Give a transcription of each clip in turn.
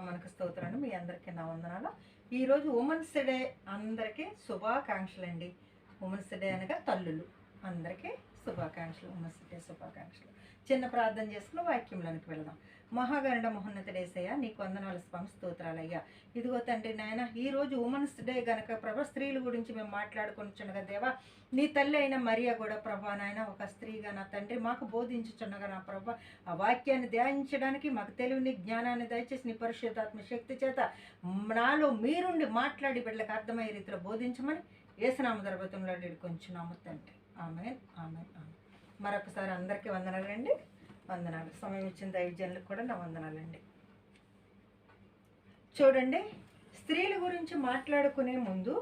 మనకు స్తోత్రాలు. మీ అందరికీ నా వందనాలు. ఈరోజు ఉమెన్స్ డే అందరికీ శుభాకాంక్షలు అండి. ఉమెన్స్ డే అనగా తల్లులు. అందరికీ శుభాకాంక్షలు. ఉమెన్స్ డే శుభాకాంక్షలు. చిన్న ప్రార్థన చేసుకుని వాక్యంలోనికి వెళదాం. మహాగరుడ మహోన్నతుడేసయ్య నీకు వందనాలు స్వామి స్తోత్రాలయ్యా. ఇదిగో తండ్రి నాయన ఈ రోజు ఉమెన్స్ డే గనక ప్రభా స్త్రీల గురించి మేము మాట్లాడుకుంటున్నగా దేవా నీ తల్లి అయిన మరియా కూడా ప్రభా నాయన ఒక స్త్రీగా నా తండ్రి మాకు బోధించుచున్నగా నా ప్రభా ఆ వాక్యాన్ని ధ్యానించడానికి మాకు తెలివిని జ్ఞానాన్ని దయచేసి నీ పరిశుద్ధాత్మ శక్తి చేత నాలో మీరుండి మాట్లాడి బిడ్డలకు అర్థమయ్యే రీతిలో బోధించమని ఏసునామ దర్భతంలో కొంచెం తండ్రి. ఆమె ఆమె ఆమె మరొకసారి అందరికీ వందనాలండి వందనాలు. సమయం ఇచ్చిన దైవజనులకు కూడా నా వందనాలండి. చూడండి స్త్రీల గురించి మాట్లాడుకునే ముందు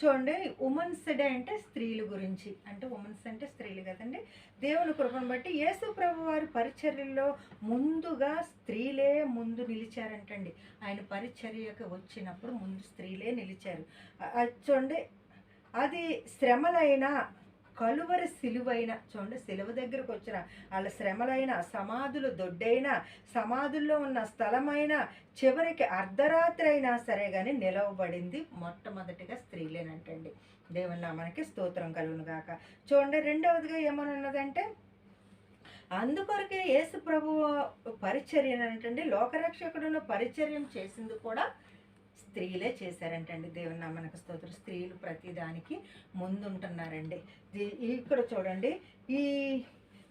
చూడండి ఉమెన్స్ డే అంటే స్త్రీల గురించి. అంటే ఉమెన్స్ అంటే స్త్రీలు కదండి. దేవుని కృపను బట్టి యేసు ప్రభు వారి పరిచర్యలో ముందుగా స్త్రీలే ముందు నిలిచారంటండి. ఆయన పరిచర్యకు వచ్చినప్పుడు ముందు స్త్రీలే నిలిచారు. అది చూడండి అది శ్రమలైన కలువరి సిలువైన చూడండి సిలువ దగ్గరకు వచ్చిన వాళ్ళ శ్రమలైన సమాధులు దొడ్డైన సమాధుల్లో ఉన్న స్థలమైన చివరికి అర్ధరాత్రి అయినా సరే కానీ నిలవబడింది మొట్టమొదటిగా స్త్రీలేనంటండి. దేవుని నామానికి స్తోత్రం కలుగును గాక చూడండి రెండవదిగా ఏమని ఉన్నదంటే అందుకొరకే యేసు ప్రభు పరిచర్య లోకరక్షకుడును పరిచర్యం చేసింది కూడా స్త్రీలే చేశారంటండి. దేవుని నామనకు స్తోత్రం. స్త్రీలు ప్రతిదానికి ముందుంటున్నారండి. ఇక్కడ చూడండి. ఈ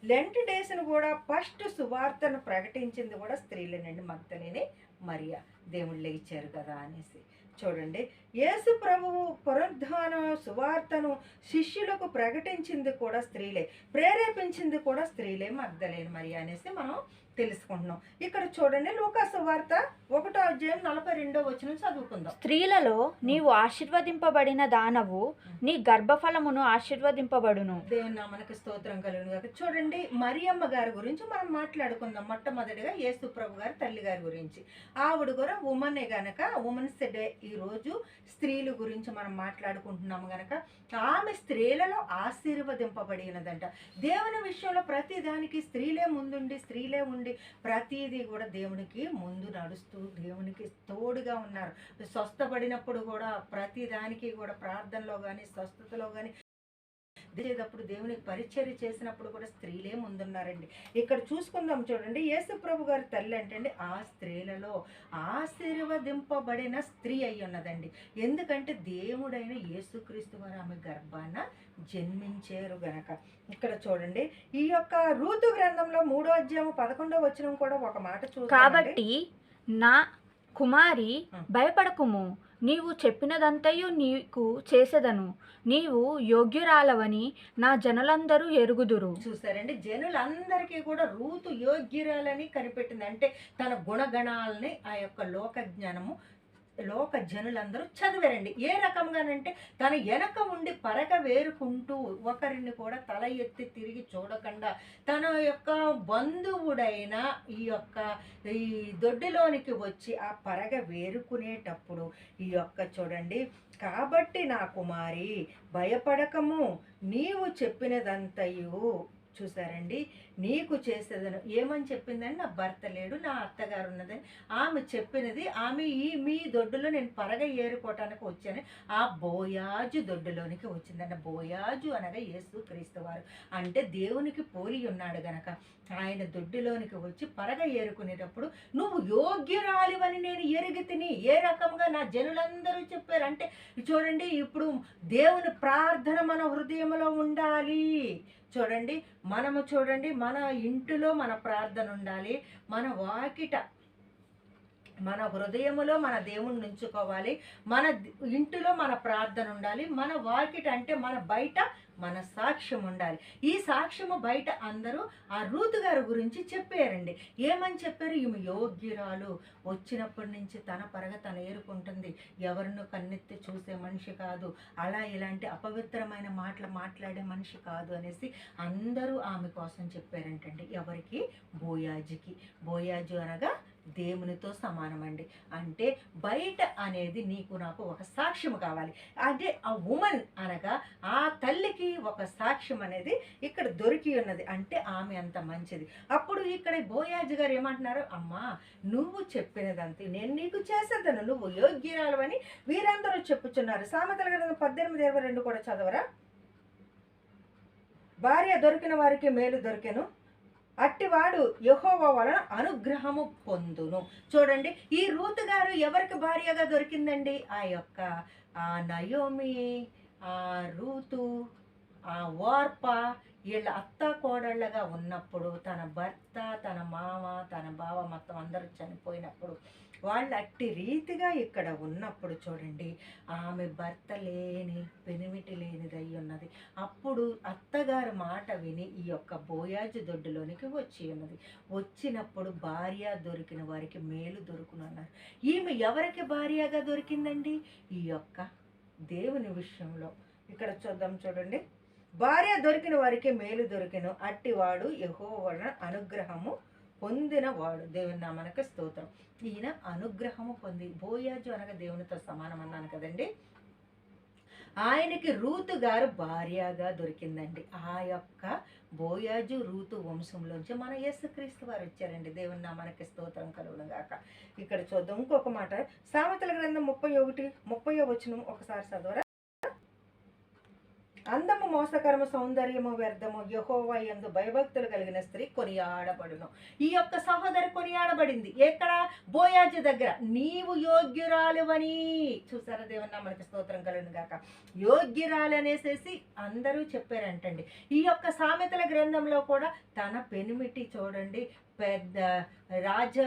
లెంట్ డేస్ను కూడా ఫస్ట్ సువార్తను ప్రకటించింది కూడా స్త్రీలేనండి. మగ్ధలేని మరియా. దేవుళ్ళే ఇచ్చారు కదా అనేసి. చూడండి. యేసు ప్రభువు పునరుద్ధాన సువార్తను శిష్యులకు ప్రకటించింది కూడా స్త్రీలే ప్రేరేపించింది కూడా స్త్రీలే మగ్ధలేని మరియా అనేసి మనం తెలుసుకుంటున్నాం. ఇక్కడ చూడండి లూకా సువార్త ఒకటో అధ్యాయం నలభై రెండో వచ్చిన చదువుకుందాం. స్త్రీలలో నీవు ఆశీర్వదింపబడిన దానవు నీ గర్భఫలమును ఆశీర్వదింపబడును. దేవుని నామనకి స్తోత్రం కలుగును చూడండి మరియమ్మ గారి గురించి మనం మాట్లాడుకుందాం మొట్టమొదటిగా యేసు ప్రభు గారి తల్లి గారి గురించి. ఆవిడ కూడా ఉమనే గనక ఉమెన్స్ డే ఈ రోజు స్త్రీల గురించి మనం మాట్లాడుకుంటున్నాము గనక ఆమె స్త్రీలలో ఆశీర్వదింపబడినదంట. దేవుని విషయంలో ప్రతి దానికి స్త్రీలే ముందుండి స్త్రీలే ఉండి ప్రతిదీ కూడా దేవునికి ముందు నడుస్తూ దేవునికి తోడుగా ఉన్నారు. స్వస్థపడినప్పుడు కూడా ప్రతి దానికి కూడా ప్రార్థనలో కానీ స్వస్థతలో కానీ చేసేటప్పుడు దేవునికి పరిచర్య చేసినప్పుడు కూడా స్త్రీలే ముందున్నారండి ఇక్కడ చూసుకుందాం చూడండి యేసు ప్రభు గారి తల్లి అంటే ఆ స్త్రీలలో ఆశీర్వదింపబడిన స్త్రీ అయి ఉన్నదండి ఎందుకంటే దేవుడైన యేసుక్రీస్తు వారు ఆమె గర్భాన జన్మించారు గనక ఇక్కడ చూడండి ఈ యొక్క రూతు గ్రంథంలో మూడో అధ్యాయం పదకొండో వచనం కూడా ఒక మాట చూస్తామండి. కాబట్టి నా కుమారి. భయపడకుము నీవు చెప్పినదంతయు నీకు చేసేదను. నీవు యోగ్యురాలవని నా జనులందరూ ఎరుగుదురు. చూసారండి జనులందరికీ కూడా రూతు యోగ్యురాలని కనిపెట్టింది. అంటే తన గుణగణాలని ఆ యొక్క లోక జ్ఞానము లోక జనులందరూ చదివారండి. ఏ రకంగానంటే తన వెనక ఉండి పరగ వేరుకుంటూ ఒకరిని కూడా తల ఎత్తి తిరిగి చూడకుండా తన యొక్క బంధువుడైన ఈ యొక్క ఈ దొడ్డిలోనికి వచ్చి ఆ పరగ వేరుకునేటప్పుడు ఈ యొక్క చూడండి కాబట్టి నా కుమారి భయపడకము. నీవు చెప్పినదంతయు చూసారండి? నీకు చేసేదను ఏమని చెప్పిందని నా భర్త లేడు నా అత్తగారు ఉన్నదని. ఆమె చెప్పినది ఆమె ఈ మీ దొడ్డులో నేను పరగ ఏరుకోవటానికి వచ్చాను. ఆ బోయాజు దొడ్డులోనికి వచ్చిందన్న బోయాజు అనగా యేసు క్రీస్తు వారు. అంటే దేవునికి పోలి ఉన్నాడు గనక. ఆయన దొడ్డులోనికి వచ్చి పరగ ఏరుకునేటప్పుడు నువ్వు యోగ్యురాలివని నేను ఎరిగి తిని ఏ రకంగా నా జనులందరూ చెప్పారు? అంటే చూడండి ఇప్పుడు దేవుని ప్రార్థన మన హృదయంలో ఉండాలి. చూడండి మనము చూడండి మన ఇంటిలో మన ప్రార్థన ఉండాలి. మన వాకిట మన హృదయములో మన దేవుణ్ణి ఉంచుకోవాలి. మన ఇంటిలో మన ప్రార్థన ఉండాలి. మన వాకిట అంటే మన బయట మన సాక్ష్యం ఉండాలి. ఈ సాక్ష్యము బయట అందరూ ఆ రూతు గారి గురించి చెప్పారండి. ఏమని చెప్పారు? ఈమె యోగ్యురాలు. వచ్చినప్పటి నుంచి తన పరగ తన ఏరుకుంటుంది. ఎవరినో కన్నెత్తి చూసే మనిషి కాదు. అలా ఇలాంటి అపవిత్రమైన మాటలు మాట్లాడే మనిషి కాదు అనేసి అందరూ ఆమె కోసం చెప్పారంటండి. ఎవరికి? బోయాజుకి. బోయాజు అనగా దేవునితో సమానమండి. అంటే బయట అనేది నీకు నాకు ఒక సాక్ష్యం కావాలి. అదే ఆ ఉమెన్ అనగా ఆ తల్లికి ఒక సాక్ష్యం అనేది ఇక్కడ దొరికి ఉన్నది. అంటే ఆమె అంత మంచిది. అప్పుడు ఇక్కడ బోయాజ్ గారు ఏమంటున్నారు? అమ్మా నువ్వు చెప్పినదంతే నేను నీకు చేసేదను. నువ్వు యోగ్యురాలవని వీరందరూ చెప్పుచున్నారు. సామెతల గ్రంథం పద్దెనిమిది ఇరవై రెండు కూడా చదవరా? భార్య దొరికిన వారికి మేలు దొరికెను. అట్టివాడు యహోవ వలన అనుగ్రహము పొందును. చూడండి ఈ రూతు గారు ఎవరికి భార్యగా దొరికిందండి? ఆ యొక్క ఆ నయోమి ఆ రూతు ఆ వార్ప వీళ్ళ అత్త కోడళ్ళగా ఉన్నప్పుడు తన భర్త తన మామ తన బావ మొత్తం అందరూ చనిపోయినప్పుడు వాళ్ళు అట్టి రీతిగా ఇక్కడ ఉన్నప్పుడు చూడండి ఆమె భర్త లేని పెనిమిటి లేనిదై ఉన్నది. అప్పుడు అత్తగారి మాట విని ఈ యొక్క బోయాజు దొడ్డులోనికి వచ్చి ఉన్నది. వచ్చినప్పుడు భార్య దొరికిన వారికి మేలు దొరుకునన్నారు. ఈమె ఎవరికి భార్యగా దొరికిందండి? ఈ యొక్క దేవుని విషయంలో. ఇక్కడ చూద్దాం చూడండి. భార్య దొరికిన వారికి మేలు దొరికిన. అట్టివాడు యహో వలన అనుగ్రహము పొందిన వాడు దేవుని నామనక స్తోత్రం. ఈయన అనుగ్రహము పొంది బోయాజు అనగా దేవునితో సమానం అన్నాను కదండి. ఆయనకి రూతు గారు భార్యగా దొరికిందండి. ఆ యొక్క బోయాజు రూతు వంశంలోంచి మన యేసుక్రీస్తు వారు వచ్చారండి. దేవుని నామానికి స్తోత్రం కలుగును గాక ఇక్కడ చూద్దాం ఇంకొక మాట. సామెతల గ్రంథం ముప్పై ఒకటి ముప్పై వచనం ఒకసారి చదవరా? మోసకరము సౌందర్యము వ్యర్థము యహోవా ఎందు భయభక్తులు కలిగిన స్త్రీ కొనియాడబడును. ఈ యొక్క సహోదరి కొనియాడబడింది. ఎక్కడ? బోయాజు దగ్గర. నీవు యోగ్యురాలువని. చూసారా దేవున్నా మనకి స్తోత్రం కలుగును గాక. యోగ్యురాలు అనేసేసి అందరూ చెప్పారంటండి. ఈ యొక్క సామెతల గ్రంథంలో కూడా తన పెనిమిటి చూడండి. పెద్ద రాజ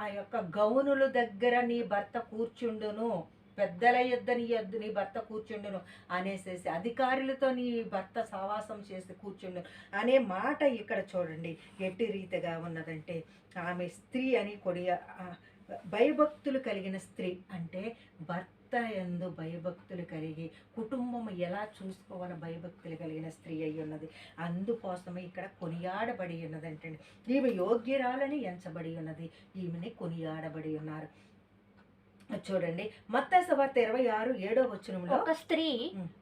ఆ యొక్క గౌనుల దగ్గర నీ భర్త కూర్చుండును. పెద్దల యొద్ద నీ యొద్ద నీ భర్త కూర్చుండును అనేసేసి అధికారులతో నీ భర్త సావాసం చేసి కూర్చుండు అనే మాట ఇక్కడ చూడండి. ఎట్టి రీతిగా ఉన్నదంటే ఆమె స్త్రీ అని కొడియ భయభక్తులు కలిగిన స్త్రీ అంటే భర్త ఎందు భయభక్తులు కలిగి కుటుంబం ఎలా చూసుకోవాలో భయభక్తులు కలిగిన స్త్రీ అయి ఉన్నది. అందుకోసమే ఇక్కడ కొనియాడబడి ఉన్నదంటే ఈమె యోగ్యురాలని ఎంచబడి ఉన్నది. ఈమెని కొనియాడబడి ఉన్నారు. చూడండి మత్తాయి సువార్త ఇరవై ఆరు ఏడో వచనంలో ఒక స్త్రీ.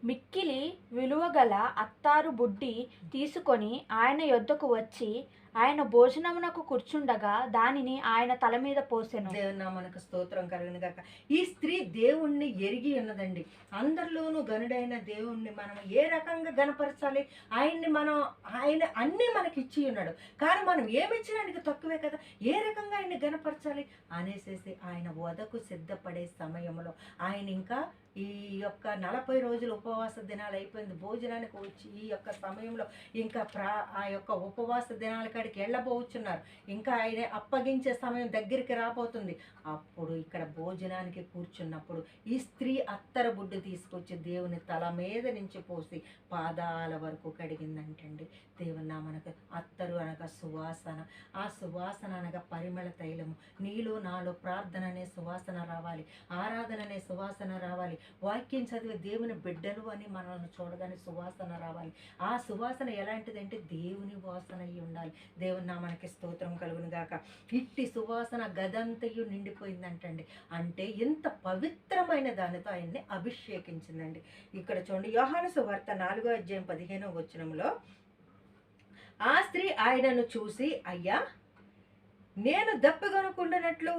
మిక్కిలి విలువగల అత్తారు బుడ్డి తీసుకొని ఆయన యొద్దకు వచ్చి ఆయన భోజనమునకు కూర్చుండగా దానిని ఆయన తల మీద పోసెను. దేవుని మనకు స్తోత్రం కలిగిన గాక. ఈ స్త్రీ దేవుణ్ణి ఎరిగి ఉన్నదండి. అందరిలోనూ గనుడైన దేవుణ్ణి మనం ఏ రకంగా గనపరచాలి ఆయన్ని మనం ఆయన అన్నీ మనకి ఇచ్చి ఉన్నాడు. కానీ మనం ఏమిచ్చినా ఆయనకి తక్కువే కదా. ఏ రకంగా ఆయన్ని గనపరచాలి అనేసేసి ఆయన వదకు సిద్ధపడే సమయంలో ఆయన ఇంకా ఈ యొక్క నలభై రోజులు ఉపవాస దినాలు అయిపోయింది. భోజనానికి వచ్చి ఈ యొక్క సమయంలో ఇంకా ప్రా ఆ యొక్క ఉపవాస దినాల కాడికి వెళ్ళబోచున్నారు ఇంకా ఆయన అప్పగించే సమయం దగ్గరికి రాబోతుంది. అప్పుడు ఇక్కడ భోజనానికి కూర్చున్నప్పుడు ఈ స్త్రీ అత్తర బుడ్డు తీసుకొచ్చి దేవుని తల మీద నుంచి పోసి పాదాల వరకు కడిగిందంటండి. దేవుని నామనకు అత్తరు అనగా సువాసన. ఆ సువాసన అనగా పరిమళ తైలము. నీలో నాలో ప్రార్థన అనే సువాసన రావాలి. ఆరాధన అనే సువాసన రావాలి. వాక్యం చదివే దేవుని బిడ్డలు అని మనల్ని చూడగానే సువాసన రావాలి. ఆ సువాసన ఎలాంటిదంటే దేవుని వాసన అయి ఉండాలి. దేవుని నామానికి స్తోత్రం కలుగును గాక ఇట్టి సువాసన గదంతయు నిండిపోయిందంటండి. అంటే ఎంత పవిత్రమైన దానితో ఆయన్ని అభిషేకించిందండి. ఇక్కడ చూడండి యోహాను సువార్త నాలుగో అధ్యాయం పదిహేనో వచనంలో ఆ స్త్రీ ఆయనను చూసి అయ్యా నేను దప్పగొనుకుండానట్లు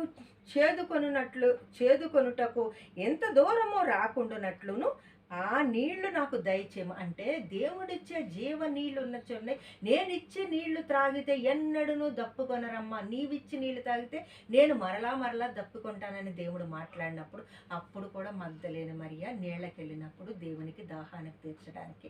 చేదుకొనున్నట్లు చేదుకొనుటకు ఎంత దూరమో రాకుండానట్లును ఆ నీళ్ళు నాకు దయచేము అంటే దేవుడిచ్చే జీవ నీళ్ళు ఉన్న చూడండి నేను ఇచ్చే నీళ్ళు త్రాగితే ఎన్నడూ దప్పుకొనరమ్మా. నీవిచ్చి నీళ్ళు తాగితే నేను మరలా మరలా దప్పుకుంటానని దేవుడు మాట్లాడినప్పుడు అప్పుడు కూడా మద్దలేని మరియా నీళ్ళకెళ్ళినప్పుడు దేవునికి దాహానికి తీర్చడానికి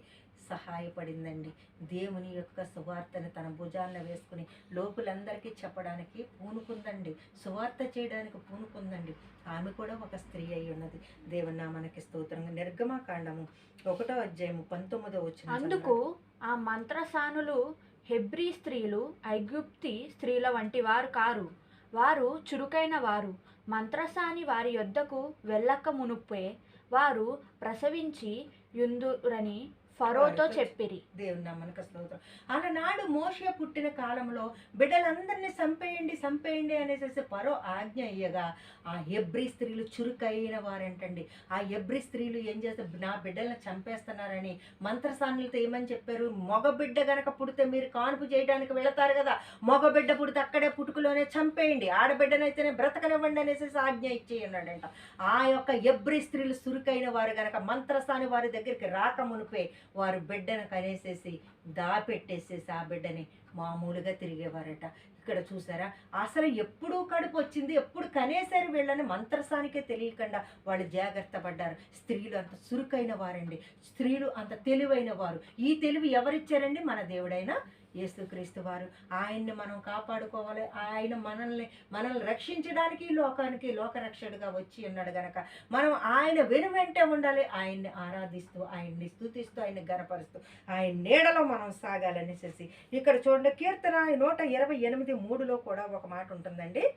సహాయపడిందండి. దేవుని యొక్క సువార్తని తన భుజాలను వేసుకుని లోకులందరికీ చెప్పడానికి పూనుకుందండి. సువార్త చేయడానికి పూనుకుందండి. ఆమె కూడా ఒక స్త్రీ అయి ఉన్నది. దేవుని మనకి స్తోత్రంగా. నిర్గమాకాండము ఒకటో అధ్యాయము పంతొమ్మిదో వచ్చిన అందుకు ఆ మంత్రసానులు హెబ్రీ స్త్రీలు ఐగుప్తి స్త్రీల వంటి వారు కారు. వారు చురుకైన వారు. మంత్రసాని వారి యొద్దకు వెళ్ళక మునుపే వారు ప్రసవించి యుందురని ఫరోతో చెప్పిరి. దేవుని నామనక స్తోత్రం. అలనాడు మోషే పుట్టిన కాలంలో బిడ్డలందరినీ చంపేయండి చంపేయండి అనేసి పరో ఆజ్ఞ ఇయ్యగా ఆ ఎబ్రి స్త్రీలు చురుకైన వారంటండి. ఆ ఎబ్రి స్త్రీలు ఏం చేస్తారు నా బిడ్డలను చంపేస్తున్నారని మంత్రసానులతో ఏమని చెప్పారు? మగ బిడ్డ గనక పుడితే మీరు కానుపు చేయడానికి వెళతారు కదా మగ బిడ్డ పుడితే అక్కడే పుట్టుకలోనే చంపేయండి. ఆడబిడ్డనైతేనే బ్రతకనివ్వండి అనేసి ఆజ్ఞ ఇచ్చి ఉన్నాడంట. ఆ యొక్క ఎబ్రి స్త్రీలు చురుకైన వారు గనక మంత్రసాని వారి దగ్గరికి రాక మునిపే వారు బిడ్డను కనేసేసి దాపెట్టేసేసి ఆ బిడ్డని మామూలుగా తిరిగేవారట. ఇక్కడ చూసారా? అసలు ఎప్పుడు కడుపు వచ్చింది ఎప్పుడు కనేసారు వీళ్ళని మంత్రసానికే తెలియకుండా వాళ్ళు జాగ్రత్త పడ్డారు. స్త్రీలు అంత చురుకైన వారండి. స్త్రీలు అంత తెలివైన వారు. ఈ తెలివి ఎవరిచ్చారండి? మన దేవుడైన యేసుక్రీస్తు వారు. ఆయన్ని మనం కాపాడుకోవాలి. ఆయన మనల్ని మనల్ని రక్షించడానికి లోకానికి లోకరక్షకుడుగా వచ్చి ఉన్నాడు గనక. మనం ఆయన వెనువెంటే ఉండాలి. ఆయన్ని ఆరాధిస్తూ ఆయన్ని స్తుతిస్తూ ఆయన్ని గనపరుస్తూ ఆయన నీడలో మనం సాగాలనేసేసి. ఇక్కడ చూడండి కీర్తన నూట ఇరవై ఎనిమిది మూడులో కూడా ఒక మాట ఉంటుందండి.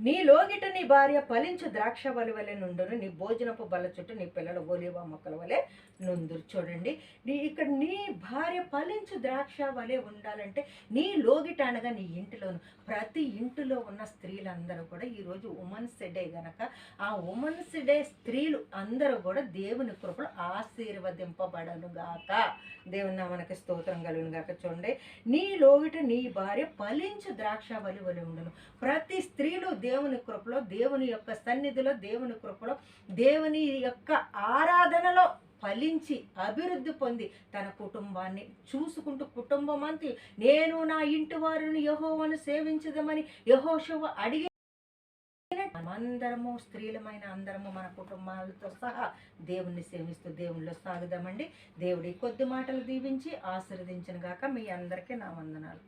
నీ లోగిట నీ భార్య ఫలించు ద్రాక్ష వలి వలె నుండును నీ భోజనపు బల్ల చుట్టూ నీ పిల్లల ఓలివ మొక్కల వలె నుందురు. చూడండి నీ ఇక్కడ నీ భార్య ఫలించు ద్రాక్ష వలె ఉండాలంటే నీ లోగిట అనగా నీ ఇంటిలోను. ప్రతి ఇంటిలో ఉన్న స్త్రీలందరూ కూడా ఈరోజు ఉమెన్స్ డే గనక ఆ ఉమెన్స్ డే స్త్రీలు అందరూ కూడా దేవుని కృపలు ఆశీర్వదింపబడను గాక. దేవుని మనకి స్తోత్రం కలుగును గాక. చూడండి నీ లోగిట నీ భార్య ఫలించు ద్రాక్ష వలి వలె ఉండును. ప్రతి స్త్రీలు దేవుని కృపలో దేవుని యొక్క సన్నిధిలో దేవుని కృపలో దేవుని యొక్క ఆరాధనలో ఫలించి అభివృద్ధి పొంది తన కుటుంబాన్ని చూసుకుంటూ కుటుంబం అంతి. నేను నా ఇంటి వారిని యహోవను సేవించదమని యహోశవ అడిగి అందరము స్త్రీలమైన అందరము మన కుటుంబాలతో సహా దేవుణ్ణి సేవిస్తూ దేవుణ్ణిలో సాగుదామండి. దేవుడి కొద్ది మాటలు దీవించి ఆశీర్వదించిన గాక మీ అందరికీ నా వందనాలు.